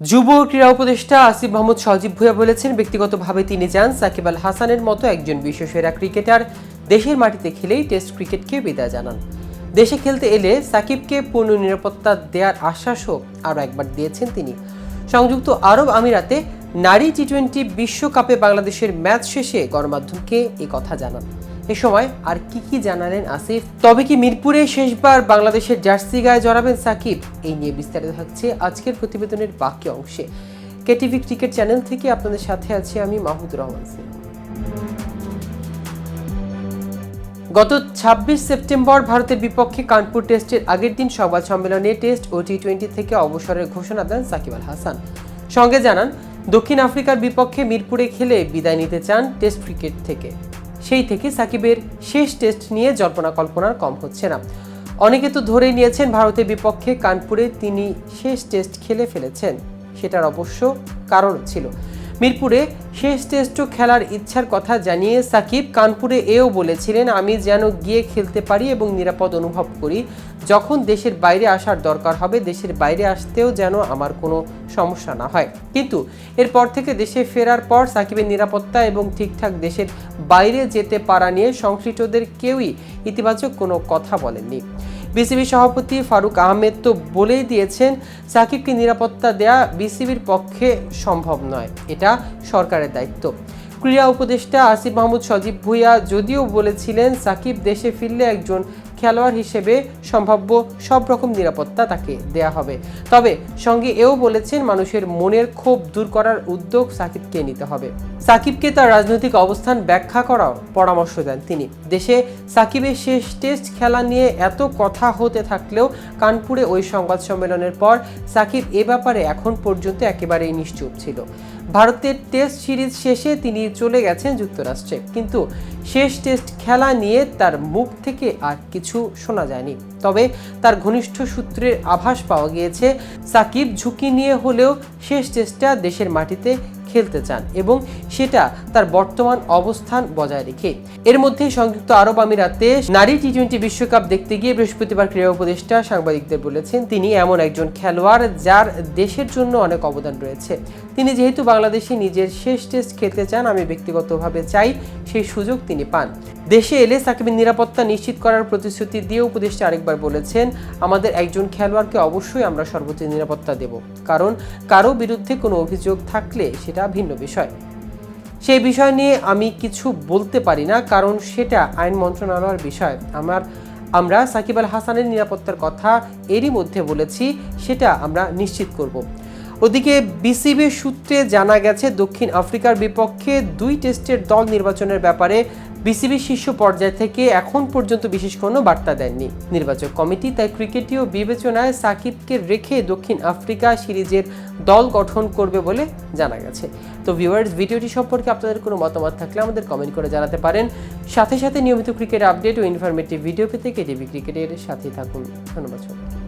যুব ক্রীড়া উপদেষ্টা আসিফ মাহমুদ সজীব ভুঁইয়া বলেছেন, ব্যক্তিগতভাবে তিনি চান সাকিব আল হাসানের মতো একজন বিশ্বসেরা ক্রিকেটার দেশের মাটিতে খেলেই টেস্ট ক্রিকেটকে বিদায় জানান। দেশে খেলতে এলে সাকিবকে পূর্ণ নিরাপত্তা দেওয়ার আশ্বাসও আরও একবার দিয়েছেন তিনি। সংযুক্ত আরব আমিরাতে নারী টি টোয়েন্টি বিশ্বকাপে বাংলাদেশের ম্যাচ শেষে গণমাধ্যমকে এই কথা জানান। এ সময় আর কি কি জানালেন আসিফ? তবে কি মিরপুরে শেষবার বাংলাদেশের জার্সি গায়ে জড়াবেন সাকিব? এই নিয়ে বিস্তারিত থাকছে আজকের প্রতিবেদনের বাকি অংশে। কেটিভি ক্রিকেট চ্যানেল থেকে আপনাদের সাথে আছি আমি মাহমুদুর রহমান সিং গত ২৬ সেপ্টেম্বর ভারতের বিপক্ষে কানপুর টেস্টের আগের দিন সংবাদ সম্মেলনে টেস্ট ও টি টোয়েন্টি থেকে অবসরের ঘোষণা দেন সাকিব আল হাসান। সঙ্গে জানান, দক্ষিণ আফ্রিকার বিপক্ষে মিরপুরে খেলে বিদায় নিতে চান টেস্ট ক্রিকেট থেকে। সেই থেকে সাকিবের শেষ টেস্ট নিয়ে জল্পনা কল্পনার কম হচ্ছে না। অনেকে তো ধরেই নিয়েছেন ভারতের বিপক্ষে কানপুরে তিনি শেষ টেস্ট খেলে ফেলেছেন। সেটার অবশ্য কারণ ছিল। মিরপুরে শেষ টেস্টও খেলার ইচ্ছার কথা জানিয়ে সাকিব কানপুরে এও বলেছিলেন, আমি যেন গিয়ে খেলতে পারি এবং নিরাপদ অনুভব করি। যখন দেশের বাইরে আসার দরকার হবে, দেশের বাইরে আসতেও যেন আমার কোনো সমস্যা না হয়। কিন্তু এরপর থেকে দেশে ফেরার পর সাকিবের নিরাপত্তা এবং ঠিকঠাক দেশের বাইরে যেতে পারা নিয়ে সংশ্লিষ্টদের কেউই ইতিবাচক কোনো কথা বলেননি। বিসিবি সভাপতি ফারুক আহমেদ তো বলেই দিয়েছেন, সাকিবকে নিরাপত্তা দেয়া বিসিবির পক্ষে সম্ভব নয়। এটা সরকারের দায়িত্ব। ক্রীড়া উপদেষ্টা আসিফ মাহমুদ সজীব ভুইয়া যদিও বলেছিলেন, সাকিব দেশে ফিরলে একজন খেলোয়াড় হিসেবে সম্ভাব্য সব রকম নিরাপত্তা তাকে দেয়া হবে। তবে সঙ্গে এও বলেছেন, মানুষের মনের ক্ষোভ দূর করার উদ্যোগ সাকিবকে নিতে হবে। সাকিবকে তার রাজনৈতিক অবস্থান ব্যাখ্যা করার পরামর্শ দেন তিনি। দেশে সাকিবের শেষ টেস্ট খেলা নিয়ে এত কথা হতে থাকলেও কানপুরে ওই সংবাদ সম্মেলনের পর সাকিব এ ব্যাপারে এখন পর্যন্ত একেবারেই নিশ্চুপ ছিল। ভারতের টেস্ট সিরিজ শেষে তিনি চলে গেছেন যুক্তরাষ্ট্রে। কিন্তু শেষ টেস্ট খেলা নিয়ে তার মুখ থেকে আর কিছু শোনা যায়নি। তবে তার ঘনিষ্ঠ সূত্রের আভাস পাওয়া গিয়েছে, সাকিব ঝুঁকি নিয়ে হলেও শেষ টেস্টটা দেশের মাটিতে খেলতে চান এবং সেটা তার বর্তমান অবস্থান বজায় রেখে। এর মধ্যে সংযুক্ত আরব আমিরাতে নারী টি টোয়েন্টি বিশ্বকাপ দেখতে গিয়ে বৃহস্পতিবার ক্রীড়া উপদেষ্টা সাংবাদিকদের বলেছেন, তিনি এমন একজন খেলোয়াড় যার দেশের জন্য অনেক অবদান রয়েছে। তিনি যেহেতু বাংলাদেশে নিজের শেষ টেস্ট খেলতে চান, আমি ব্যক্তিগতভাবে চাই সেই সুযোগ তিনি পান। দেশে এলে সাকিবের নিরাপত্তা নিশ্চিত করার প্রতিশ্রুতি দিয়ে উপদেষ্টা আরেকবার বলেছেন, আমাদের একজন খেলোয়াড়কে অবশ্যই আমরা সর্বোচ্চ নিরাপত্তা দেব। কারণ কারও বিরুদ্ধে কোনো অভিযোগ থাকলে সেটা ভিন্ন বিষয়। সেই বিষয় নিয়ে আমি কিছু বলতে পারি না, কারণ সেটা আইন মন্ত্রণালয়ের বিষয়। আমার, আমরা সাকিব আল হাসানের নিরাপত্তার কথা এরই মধ্যে বলেছি, সেটা আমরা নিশ্চিত করব। ওদিকে বিসিবি সূত্রে জানা গেছে, দক্ষিণ আফ্রিকার বিপক্ষে দুই টেস্টের দল নির্বাচনের ব্যাপারে বিসিবি শীর্ষ পর্যায় থেকে এখন পর্যন্ত বিশেষ কোনো বার্তা দেননি। নির্বাচক কমিটি তাই ক্রিকেটীয় বিবেচনায় সাকিবকে রেখে দক্ষিণ আফ্রিকা সিরিজের দল গঠন করবে বলে জানা গেছে। তো ভিউয়ার্স ভিডিওটি সম্পর্কে আপনাদের কোনো মতামত থাকলে আমাদের কমেন্ট করে জানাতে পারেন। সাথে সাথে নিয়মিত ক্রিকেট আপডেট ও ইনফরমেটিভ ভিডিও পেতে কেটিভি ক্রিকেটের সাথে থাকুন। ধন্যবাদ সবাইকে।